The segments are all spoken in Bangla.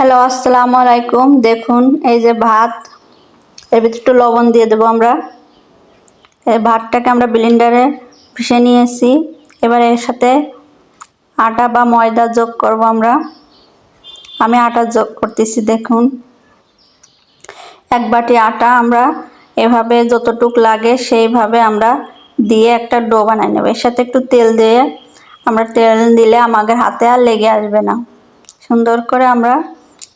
হ্যালো আসসালামু আলাইকুম। দেখুন, এই যে ভাত, এর ভিতরে একটু লবণ দিয়ে দেবো আমরা। এই ভাতটাকে আমরা ব্লেন্ডারে পিষে নিয়েছি। এবার এর সাথে আটা বা ময়দা যোগ করব আমরা। আমি আটা যোগ করতেছি, দেখুন। এক বাটি আটা আমরা এভাবে যতটুক লাগে সেইভাবে আমরা দিয়ে একটা ডো বানাই নেব। এর সাথে একটু তেল দিয়ে আমরা তেল দিলে আমাদের হাতে আর লেগে আসবে না। সুন্দর করে আমরা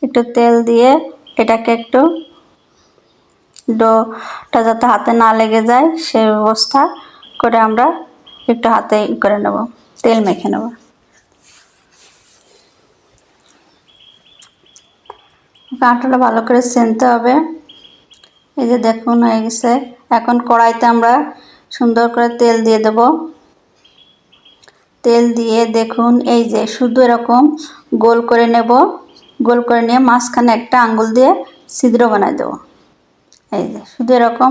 একটু তেল দিয়ে এটাকে একটু ডোটা যাতে হাতে না লেগে যায়, সে ব্যবস্থা করে আমরা একটু হাতে করে নেব, তেল মেখে নেব। আটাটা ভালো করে সেনতে হবে। এই যে দেখুন হয়ে গেছে। এখন কড়াইতে আমরা সুন্দর করে তেল দিয়ে দেব। তেল দিয়ে দেখুন, এই যে শুধু এরকম গোল করে নেব। গোল করে নিয়ে মাঝখানে একটা আঙ্গুল দিয়ে ছিদ্র বানাই দেবো। এই যে, শুধু এরকম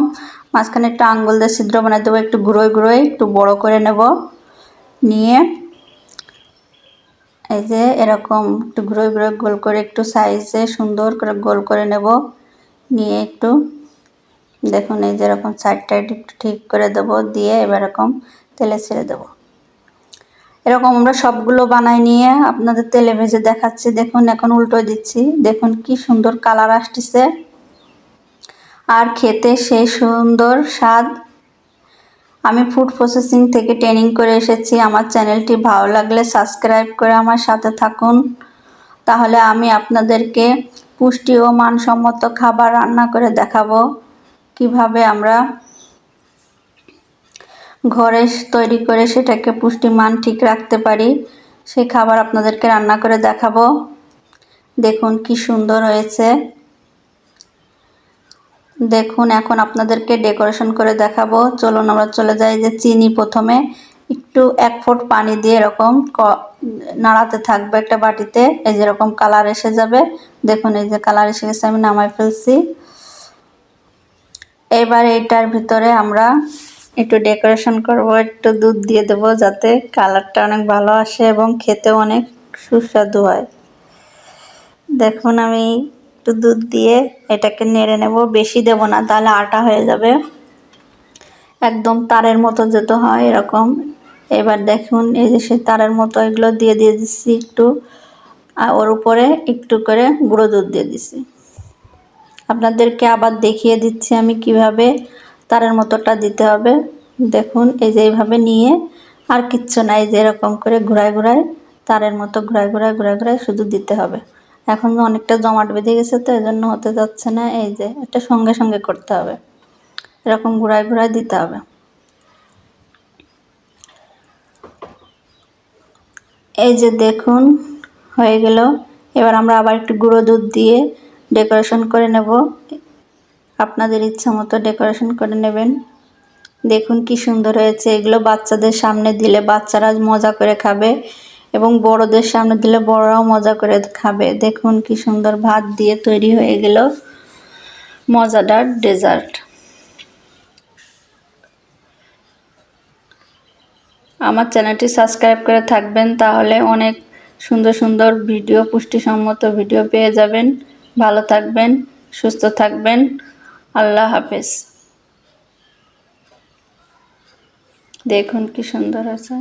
মাঝখানে একটা আঙ্গুল দিয়ে ছিদ্র বানাই দেবো, একটু গুঁড়োয় গুঁড়োয় একটু বড় করে নেব। নিয়ে এই যে এরকম একটু ঘুরোয় ঘুরোয় গোল করে একটু সাইজে সুন্দর করে গোল করে নেব। নিয়ে একটু দেখুন এই যে এরকম সাইড টাইড একটু ঠিক করে দেবো, দিয়ে এবার এরকম তেলে ছেড়ে দেব। এরকম আমরা সবগুলো বানাই নিয়ে আপনাদের তেলে ভেজে দেখাচ্ছি। দেখুন, এখন উল্টো দিচ্ছি। দেখুন কি সুন্দর কালার আসতেছে। আর খেতে সেই সুন্দর স্বাদ। আমি ফুড প্রসেসিং থেকে ট্রেনিং করে এসেছি। আমার চ্যানেলটি ভালো লাগলে সাবস্ক্রাইব করে আমার সাথে থাকুন। তাহলে আমি আপনাদেরকে পুষ্টি ও মানসম্মত খাবার রান্না করে দেখাবো। কীভাবে আমরা ঘরে তৈরি করে সেটাকে পুষ্টিমান ঠিক রাখতে পারি। সেই খাবার আপনাদেরকে রান্না করে দেখাবো। দেখুন কি সুন্দর হয়েছে। দেখুন, এখন আপনাদেরকে ডেকোরেশন করে দেখাবো। চলুন আমরা চলে যাই যে চিনি প্রথমে। একটু এক ফুট পানি দিয়ে এরকম নাড়াতে থাকবে একটা বাটিতে। এই যেরকম কালার এসে যাবে। দেখুন, এই যে কালার এসে গেছে, আমি নামাই ফেলছি। এবার এইটার ভিতরে আমরা একটু ডেকোরেশন করব, একটু দুধ দিয়ে দেবো যাতে কালারটা অনেক ভালো আসে এবং খেতেও অনেক সুস্বাদু হয়। দেখুন আমি একটু দুধ দিয়ে এটাকে নেড়ে নেব, বেশি দেব না, তাহলে আটা হয়ে যাবে। একদম তারের মতো যেতে হয় এরকম। এবার দেখুন, এই যে সে তারের মতো এগুলো দিয়ে দিয়ে দিচ্ছি একটু। আর ওর উপরে একটু করে গুঁড়ো দুধ দিয়ে দিছি আপনাদেরকে আবার দেখিয়ে দিচ্ছি আমি কীভাবে তারের মতোটা দিতে হবে। দেখুন, এই যে এইভাবে নিয়ে আর কিচ্ছু নাই যে এরকম করে ঘুরায় ঘুরায়, তারের মতো ঘুরায় ঘুরায় ঘুরায় ঘুরায় শুধু দিতে হবে। এখন অনেকটা জমাট বেঁধে গেছে তো এই জন্য হতে যাচ্ছে না, এই যে এটা সঙ্গে সঙ্গে করতে হবে। এরকম ঘুরায় ঘুরায় দিতে হবে। এই যে দেখুন, হয়ে গেল। এবার আমরা আবার একটু গুঁড়ো দুধ দিয়ে ডেকোরেশন করে নেব। আপনাদের ইচ্ছা মতো ডেকোরেশন করে নেবেন। দেখুন কি সুন্দর হয়েছে। এগুলো বাচ্চাদের সামনে দিলে বাচ্চারা মজা করে খাবে এবং বড়দের সামনে দিলে বড়রাও মজা করে খাবে। দেখুন কি সুন্দর ভাত দিয়ে তৈরি হয়ে গেল মজাদার ডেজার্ট। আমার চ্যানেলটি সাবস্ক্রাইব করে থাকবেন, তাহলে অনেক সুন্দর সুন্দর ভিডিও, পুষ্টিসম্মত ভিডিও পেয়ে যাবেন। ভালো থাকবেন, সুস্থ থাকবেন। আল্লাহ হাফেজ। দেখুন কি সুন্দর আছে।